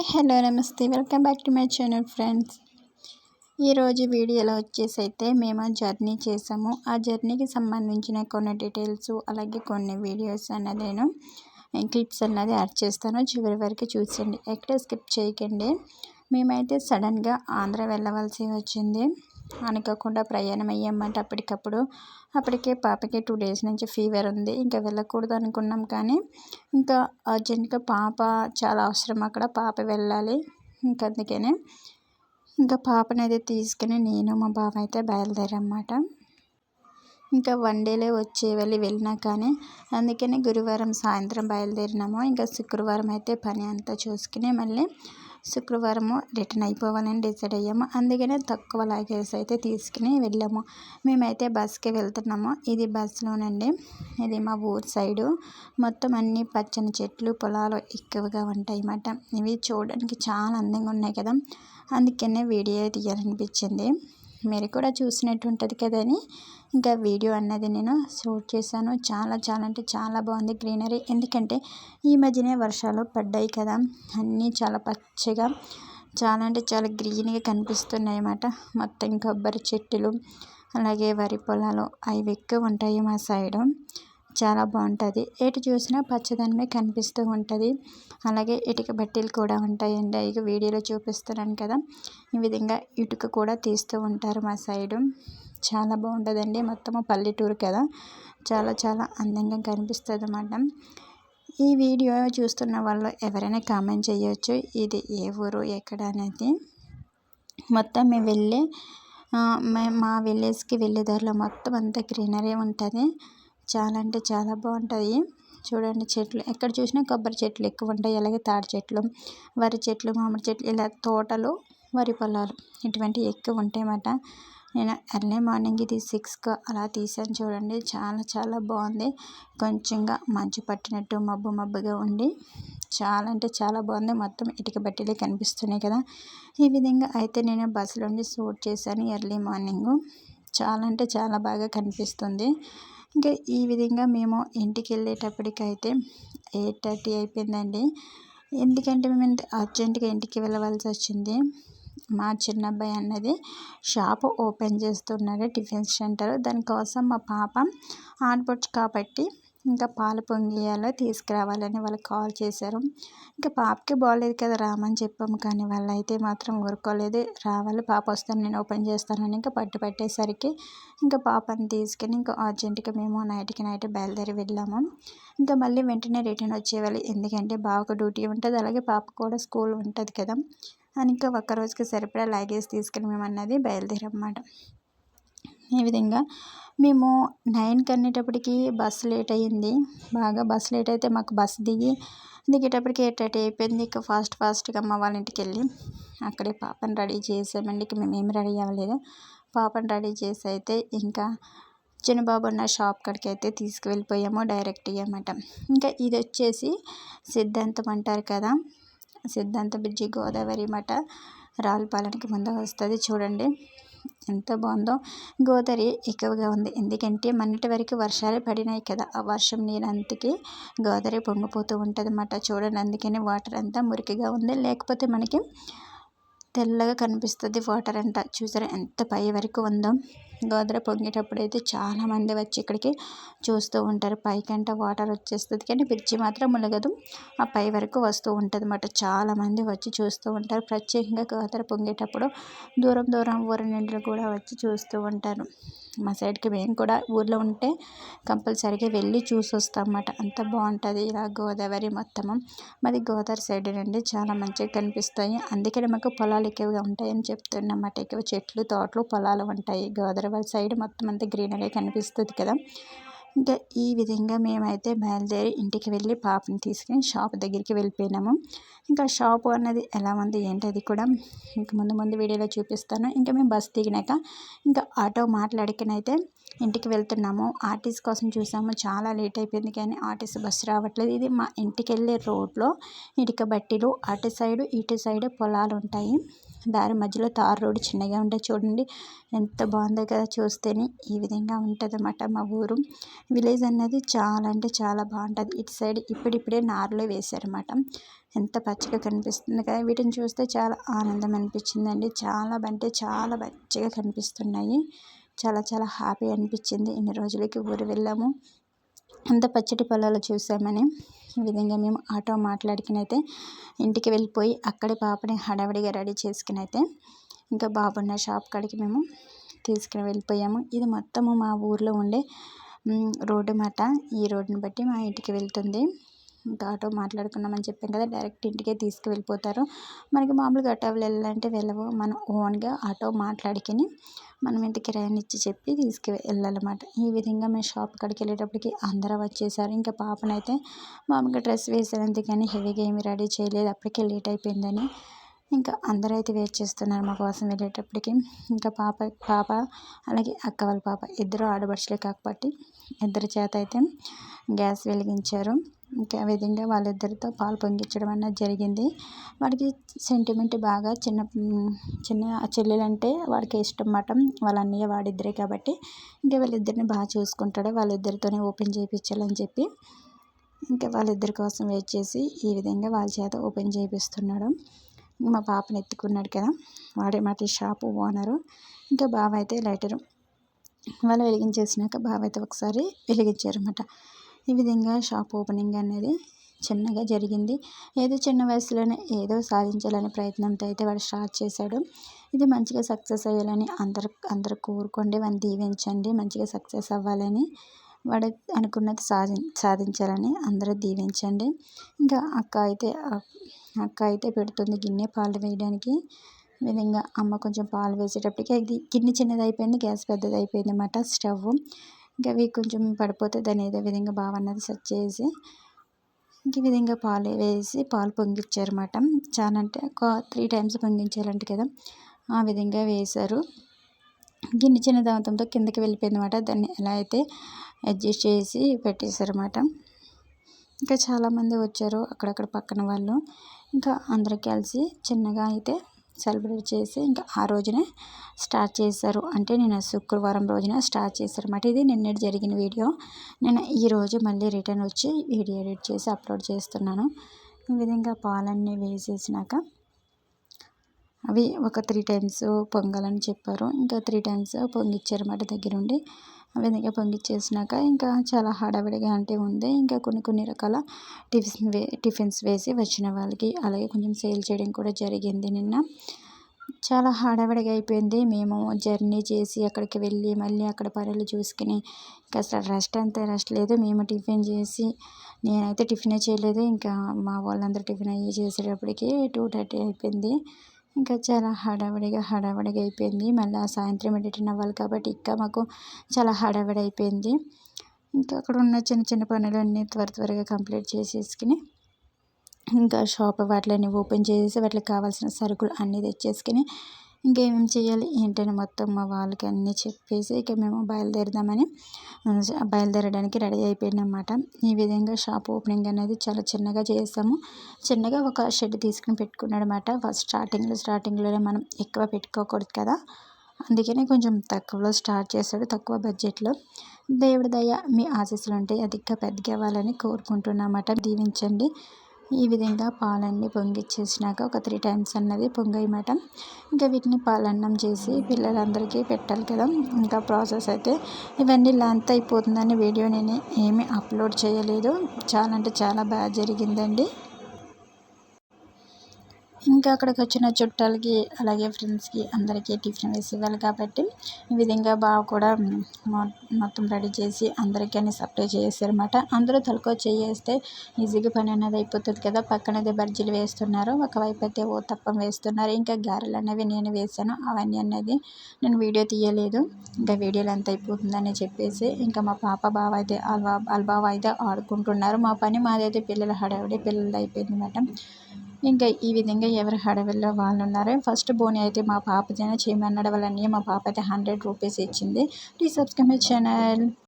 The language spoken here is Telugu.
హాయ్ హలో నమస్తే. Welcome back to my channel friends. ఈరోజు వీడియోలో వచ్చేసి అయితే మేము జర్నీ చేసాము. ఆ జర్నీకి సంబంధించిన కొన్ని డీటెయిల్స్ అలాగే కొన్ని వీడియోస్ అన్నది నేను క్లిప్స్ అన్నది యాడ్ చేస్తాను. చివరి వరకు చూసండి ఎక్కడ స్కిప్ చేయకండి. మేమైతే సడన్గా ఆంధ్ర వెళ్ళవలసి వచ్చింది. అనుకోకుండా ప్రయాణం అయ్యామంటే అప్పటికప్పుడు అప్పటికే పాపకి టూ డేస్ నుంచి ఫీవర్ ఉంది. ఇంకా వెళ్ళకూడదు అనుకున్నాం కానీ ఇంకా అర్జెంట్గా పాప చాలా అవసరం అక్కడ. పాప వెళ్ళాలి. ఇంకా అందుకనే ఇంకా పాపని అయితే తీసుకుని నేను మా బావ అయితే బయలుదేరమాట ఇంకా వన్ డేలే వచ్చే వెళ్ళి వెళ్ళినా కానీ అందుకని గురువారం సాయంత్రం బయలుదేరినాము. ఇంకా శుక్రవారం అయితే పని అంతా చూసుకుని మళ్ళీ శుక్రవారము రిటర్న్ అయిపోవాలని డిసైడ్ అయ్యాము. అందుకనే తక్కువ లాగేజ్ అయితే తీసుకుని వెళ్ళాము. మేమైతే బస్కి వెళ్తున్నాము. ఇది బస్సులోనండి ఇది మా ఊరు సైడు. మొత్తం అన్ని పచ్చని చెట్లు పొలాలు ఎక్కువగా ఉంటాయి అన్నమాట ఇవి చూడడానికి చాలా అందంగా ఉన్నాయి కదా. అందుకనే వీడియో తీయాలనిపించింది. మీరు కూడా చూసినట్టు ఉంటుంది కదని ఇంకా వీడియో అన్నది నేను షూట్ చేశాను. చాలా చాలా అంటే చాలా బాగుంది గ్రీనరీ. ఎందుకంటే ఈ మధ్యనే వర్షాలు పడ్డాయి కదా. అన్నీ చాలా పచ్చగా చాలా అంటే చాలా గ్రీన్గా కనిపిస్తున్నాయి అన్నమాట మొత్తం కొబ్బరి చెట్టులు అలాగే వరి పొలాలు అవి ఎక్కువ ఉంటాయి మా సైడు. చాలా బాగుంటుంది. ఎటు చూసినా పచ్చదనమే కనిపిస్తూ ఉంటుంది. అలాగే ఇటుక బట్టీలు కూడా ఉంటాయండి. ఇక వీడియోలో చూపిస్తున్నాను కదా. ఈ విధంగా ఇటుక కూడా తీస్తూ ఉంటారు మా సైడు. చాలా బాగుంటుందండి. మొత్తం పల్లెటూరు కదా. చాలా చాలా అందంగా కనిపిస్తుంది అన్నమాట. ఈ వీడియో చూస్తున్న వాళ్ళు ఎవరైనా కామెంట్ చేయొచ్చు. ఇది ఏ ఊరు ఎక్కడ అనేది. మొత్తం మేము వెళ్ళే మేము మా విలేజ్కి వెళ్ళే దారిలో మొత్తం అంతా గ్రీనరీ ఉంటుంది. చాలా అంటే చాలా బాగుంటుంది చూడండి చెట్లు ఎక్కడ చూసినా కొబ్బరి చెట్లు ఎక్కువ ఉంటాయి. అలాగే తాడి చెట్లు వరి చెట్లు మామిడి చెట్లు ఇలా తోటలు వరి పొలాలు ఇటువంటివి ఎక్కువ ఉంటాయి అన్నమాట. నేను ఎర్లీ మార్నింగ్ ఇది సిక్స్కి అలా తీసాను చూడండి. చాలా చాలా బాగుంది. కొంచెంగా మంచు పట్టినట్టు మబ్బు మబ్బుగా ఉండి చాలా అంటే చాలా బాగుంది. మొత్తం ఇటుక బట్టలే కనిపిస్తున్నాయి కదా. ఈ విధంగా అయితే నేను బస్సులోండి షూట్ చేశాను ఎర్లీ మార్నింగ్. చాలా అంటే చాలా బాగా కనిపిస్తుంది. ఇంకా ఈ విధంగా మేము ఇంటికి వెళ్ళేటప్పటికైతే ఎయిట్ థర్టీ అయిపోయిందండి. ఎందుకంటే మేము అర్జెంటుగా ఇంటికి వెళ్ళవలసి వచ్చింది. మా చిన్న అబ్బాయి అన్నది షాప్ ఓపెన్ చేస్తున్నాడు టిఫిన్ సెంటర్. దానికోసం మా పాప ఆడపడుచు కాబట్టి ఇంకా పాలు పొంగియాలో తీసుకురావాలని వాళ్ళకి కాల్ చేశారు. ఇంకా పాపకి బాగోలేదు కదా రామని చెప్పాము కానీ వాళ్ళు అయితే మాత్రం ఊరుకోలేదు. రావాలి పాప వస్తాను నేను ఓపెన్ చేస్తానని ఇంకా పట్టు పట్టేసరికి ఇంకా పాపని తీసుకుని ఇంకా అర్జెంటుగా మేము నైట్కి నైట్ బయలుదేరి వెళ్ళాము. ఇంకా మళ్ళీ వెంటనే రిటర్న్ వచ్చేవాళ్ళు. ఎందుకంటే బాబుకు డ్యూటీ ఉంటుంది అలాగే పాప కూడా స్కూల్ ఉంటుంది కదా. అని ఇంకా ఒక్క రోజుకి సరిపడా లగేజ్ తీసుకుని మేము అన్నది బయలుదేరమాట ఈ విధంగా మేము నైన్కి అనేటప్పటికి బస్సు లేట్ అయ్యింది. బాగా బస్సు లేట్ అయితే మాకు బస్సు దిగి దిగేటప్పటికి ఎయిట్ థర్టీ అయిపోయింది. ఇక ఫాస్ట్ ఫాస్ట్గా అమ్మ వాళ్ళ ఇంటికి వెళ్ళి అక్కడే పాపని రెడీ చేసామండి ఇక మేము ఏమి రెడీ అవ్వలేదు. పాపని రెడీ చేసి అయితే ఇంకా చిన్నబాబు ఉన్న షాప్ కాడికి అయితే తీసుకువెళ్ళిపోయాము డైరెక్ట్ అన్నమాట. ఇంకా ఇది వచ్చేసి సిద్ధాంతం అంటారు కదా సిద్ధాంత బ్రిడ్జి గోదావరి మఠ రావులపాలెంకి ముందు వస్తుంది. చూడండి. ఎంత బాగుందో. గోదావరి ఎక్కువగా ఉంది. ఎందుకంటే మొన్నటి వరకు వర్షాలు పడినాయి కదా. ఆ వర్షం నీరంతకి గోదావరి పొంగిపోతూ ఉంటుంది అన్నమాట చూడండి అందుకని వాటర్ అంతా మురికిగా ఉంది. లేకపోతే మనకి తెల్లగా కనిపిస్తుంది వాటర్ అంతా. చూసారా ఎంత పై వరకు ఉందో. గోదావరి పొంగేటప్పుడు అయితే చాలామంది వచ్చి ఇక్కడికి చూస్తూ ఉంటారు. పైకంట వాటర్ వచ్చేస్తుంది కానీ బ్రిడ్జి మాత్రం ములగదు. ఆ పై వరకు వస్తూ ఉంటుంది అన్నమాట చాలామంది వచ్చి చూస్తూ ఉంటారు. ప్రత్యేకంగా గోదావరి పొంగేటప్పుడు దూరం దూరం ఊరి నుండి కూడా వచ్చి చూస్తూ ఉంటారు. మా సైడ్కి మేము కూడా ఊర్లో ఉంటే కంపల్సరీగా వెళ్ళి చూసి వస్తాం అన్నమాట అంత బాగుంటుంది ఇలా గోదావరి మొత్తము. మాది గోదావరి సైడ్ నుండి చాలా మంచిగా కనిపిస్తాయి. అందుకని మాకు పొలాలు ఎక్కువగా ఉంటాయని చెప్తున్నమాట ఎక్కువ చెట్లు తోటలు పొలాలు ఉంటాయి గోదావరి సైడ్ మొత్తం అంతా గ్రీనరీ కనిపిస్తుంది కదా. ఇంకా ఈ విధంగా మేమైతే బయలుదేరి ఇంటికి వెళ్ళి పాపని తీసుకుని షాప్ దగ్గరికి వెళ్ళిపోయినాము. ఇంకా షాపు అన్నది ఎలా ఉంది ఏంటి అది కూడా ఇంకా ముందు ముందు వీడియోలో చూపిస్తాను. ఇంకా మేము బస్ దిగినాక ఇంకా ఆటో మాట్లాడికనైతే ఇంటికి వెళ్తున్నాము. ఆర్టీస్ కోసం చూసాము. చాలా లేట్ అయిపోయింది కానీ ఆర్టీసీ బస్సు రావట్లేదు. ఇది మా ఇంటికి వెళ్ళే రోడ్లో ఇటుక బట్టీలు అటు సైడు ఇటు సైడు పొలాలు ఉంటాయి. దారి మధ్యలో తార్ రోడ్డు చిన్నగా ఉంటే చూడండి. ఎంత బాగుందో కదా చూస్తేనే ఈ విధంగా ఉంటుంది అన్నమాట మా ఊరు. విలేజ్ అన్నది చాలా అంటే చాలా బాగుంటుంది. ఇటు సైడ్ ఇప్పుడిప్పుడే నారులో వేశారన్నమాట. ఎంత పచ్చగా కనిపిస్తుంది కదా. వీటిని చూస్తే చాలా ఆనందం అనిపించిందండి. చాలా అంటే చాలా పచ్చగా కనిపిస్తున్నాయి. చాలా చాలా హ్యాపీ అనిపించింది. ఇన్ని రోజులకి ఊరు వెళ్ళాము. అంత పచ్చటి పొలాలు చూసామని ఈ విధంగా మేము ఆటో మాట్లాడికినైతే ఇంటికి వెళ్ళిపోయి అక్కడే పాపని హడావిడిగా రెడీ చేసుకుని అయితే ఇంకా బాబున్న షాప్ కాడికి మేము తీసుకుని వెళ్ళిపోయాము. ఇది మొత్తము మా ఊర్లో ఉండే రోడ్డు మాట. ఈ రోడ్డుని బట్టి మా ఇంటికి వెళ్తుంది. ఇంకా ఆటో మాట్లాడుకున్నామని చెప్పాం కదా డైరెక్ట్ ఇంటికే తీసుకువెళ్ళిపోతారు. మనకి మామూలుగా ఆటో వెళ్ళాలంటే వెళ్ళవు. మనం ఓన్గా ఆటో మాట్లాడుకుని మనం ఇంత కిరాయిని ఇచ్చి చెప్పి తీసుకు వెళ్ళాలన్నమాట ఈ విధంగా మేము షాప్ కాడికి వెళ్ళేటప్పటికి అందరూ వచ్చేసారు. ఇంకా పాపనైతే మామూలుగా డ్రెస్ వేసాను కానీ హెవీగా ఏమి రెడీ చేయలేదు. అప్పటికే లేట్ అయిపోయిందని ఇంకా అందరూ అయితే వెయిట్ చేస్తున్నారు మా కోసం వెళ్ళేటప్పటికి. ఇంకా పాప పాప అలాగే అక్క వాళ్ళ పాప ఇద్దరు ఆడపడుచులే కాకపోతే ఇద్దరి చేత అయితే గ్యాస్ వెలిగించారు. ఆ విధంగా వాళ్ళిద్దరితో పాలు పొంగించడం అన్నది జరిగింది. వాడికి సెంటిమెంట్ బాగా చిన్న చిన్న చెల్లెలంటే వాడికి ఇష్టం మాట. వాళ్ళ అన్నయ్య వాడిద్దరే కాబట్టి ఇంకా వాళ్ళిద్దరిని బాగా చూసుకుంటాడు. వాళ్ళిద్దరితోనే ఓపెన్ చేయించాలని చెప్పి ఇంకా వాళ్ళిద్దరి కోసం వెయిట్ చేసి ఈ విధంగా వాళ్ళ చేత ఓపెన్ చేయిస్తున్నాడు మా పాపను ఎత్తుకున్నాడు కదా వాడే మాట షాపు ఓనరు. ఇంకా బావ అయితే లైటరు. వాళ్ళు వెలిగించేసినాక బావ అయితే ఒకసారి వెలిగించారన్నమాట. ఈ విధంగా షాప్ ఓపెనింగ్ అనేది చిన్నగా జరిగింది. ఏదో చిన్న వయసులోనే ఏదో సాధించాలనే ప్రయత్నంతో అయితే వాడు స్టార్ట్ చేశాడు. ఇది మంచిగా సక్సెస్ అయ్యాలని అందరు అందరు కోరుకోండి వాడిని దీవించండి మంచిగా సక్సెస్ అవ్వాలని వాడు అనుకున్నది సాధి సాధించాలని అందరూ దీవించండి. ఇంకా అక్క అయితే అక్క అయితే పెడుతుంది గిన్నె పాలు వేయడానికి. విధంగా అమ్మ కొంచెం పాలు వేసేటప్పటికి అది గిన్నె చిన్నది అయిపోయింది గ్యాస్ పెద్దది అయిపోయింది అన్నమాట స్టవ్. ఇంకా అవి కొంచెం పడిపోతే దాన్ని ఏదో విధంగా బాగా అన్నది సెట్ చేసి ఇంక ఈ విధంగా పాలు వేసి పాలు పొంగిచ్చారన్నమాట చాలా అంటే ఒక త్రీ టైమ్స్ పొంగించాలంట కదా ఆ విధంగా వేశారు. గిన్నె చిన్న దాంతంతో కిందకి వెళ్ళిపోయింది అనమాట దాన్ని ఎలా అయితే అడ్జస్ట్ చేసి పెట్టేశారన్నమాట ఇంకా చాలామంది వచ్చారు అక్కడక్కడ పక్కన వాళ్ళు. ఇంకా అందరూ కలిసి చిన్నగా అయితే సెలబ్రేట్ చేసి ఇంకా ఆ రోజునే స్టార్ట్ చేశారు. అంటే నేను శుక్రవారం రోజున స్టార్ట్ చేశారు అన్నమాట. ఇది నిన్నటి జరిగిన వీడియో. నేను ఈరోజు మళ్ళీ రిటర్న్ వచ్చి వీడియో ఎడిట్ చేసి అప్లోడ్ చేస్తున్నాను. ఈ విధంగా పాలన్నీ వేసేసినాక అవి ఒక త్రీ టైమ్స్ పొంగాలని చెప్పారు. ఇంకా త్రీ టైమ్స్ పొంగిచ్చారన్నమాట దగ్గరుండి. ఆ విధంగా పొంగిచ్చేసినాక ఇంకా చాలా హడావిడిగా అంటే ఉంది ఇంకా కొన్ని కొన్ని రకాల టిఫిన్ వే టిఫిన్స్ వేసి వచ్చిన వాళ్ళకి అలాగే కొంచెం సేల్ చేయడం కూడా జరిగింది నిన్న. చాలా హడావిడిగా అయిపోయింది. మేము జర్నీ చేసి అక్కడికి వెళ్ళి మళ్ళీ అక్కడ పనులు చూసుకుని ఇంకా అసలు రెస్ట్ అంతే రెస్ట్ లేదు. మేము టిఫిన్ చేసి నేనైతే టిఫినే చేయలేదు. ఇంకా మా వాళ్ళందరూ టిఫిన్ అయ్యి చేసేటప్పటికి టూ థర్టీ అయిపోయింది. ఇంకా చాలా హడావిడిగా హడావిడిగా అయిపోయింది. మళ్ళీ సాయంత్రం రిటర్న్ అవ్వాలి కాబట్టి ఇంకా మాకు చాలా హడావిడి అయిపోయింది. ఇంకా అక్కడ ఉన్న చిన్న చిన్న పనులన్నీ త్వర త్వరగా కంప్లీట్ చేసేసుకుని ఇంకా షాప్ వాటిని ఓపెన్ చేసేసి వాటికి కావాల్సిన సరుకులు అన్నీ తెచ్చేసుకుని ఇంకేమేమి చేయాలి? ఏంటని మొత్తం మా వాళ్ళకి అన్నీ చెప్పేసి ఇక మేము బయలుదేరదామని బయలుదేరడానికి రెడీ అయిపోయినమాట. ఈ విధంగా షాప్ ఓపెనింగ్ అనేది చాలా చిన్నగా చేసాము. చిన్నగా ఒక షెడ్ తీసుకుని పెట్టుకున్నాడు అనమాట ఫస్ట్ స్టార్టింగ్లో స్టార్టింగ్లోనే మనం ఎక్కువ పెట్టుకోకూడదు కదా. అందుకనే కొంచెం తక్కువలో స్టార్ట్ చేశాడు తక్కువ బడ్జెట్లో. దేవుడి దయ మీ ఆశీస్సులు ఉంటే అధిక పెద్దగా అవ్వాలని కోరుకుంటున్నామట దీవించండి. ఈ విధంగా పాలన్నీ పొంగిచ్చేసినాక ఒక త్రీ టైమ్స్ అన్నది పొంగయమాట. ఇంకా వీటిని పాలన్నం చేసి పిల్లలందరికీ పెట్టాలి కదా. ఇంకా ప్రాసెస్ అయితే ఇవన్నీ లెంత్ అయిపోతుందని వీడియో నేను ఏమీ అప్లోడ్ చేయలేదు. చాలా అంటే చాలా బాగా జరిగిందండి. ఇంకా అక్కడికి వచ్చిన చుట్టాలకి అలాగే ఫ్రెండ్స్కి అందరికీ టిఫిన్ వేసి ఇవ్వాలి కాబట్టి ఈ విధంగా బాగా కూడా మొత్తం రెడీ చేసి అందరికీ అన్ని సప్లై చేసారన్నమాట అందరూ తలకో చేస్తే ఈజీగా పని అనేది అయిపోతుంది కదా. పక్కనదే బజ్జీలు వేస్తున్నారు ఒకవైపు అయితే ఓ తప్పం వేస్తున్నారు ఇంకా గారెలు అనేవి నేను వేసాను. అవన్నీ అనేది నేను వీడియో తీయలేదు. ఇంకా వీడియోలు ఎంత అయిపోతుందని చెప్పేసి ఇంకా మా పాప బావ అయితే అల్బా అల్బావ అయితే ఆడుకుంటున్నారు. మా పని మాదైతే పిల్లల హడావిడి పిల్లలది అయిపోయింది అన్నమాట ఇంకా ఈ విధంగా ఎవరి హడవిల్లో వాళ్ళు ఉన్నారు ఫస్ట్ బోని అయితే మా పాపదైనా చేయమన్నాడు. వాళ్ళ మా పాప అయితే హండ్రెడ్ రూపీస్ ఇచ్చింది. Please subscribe my channel.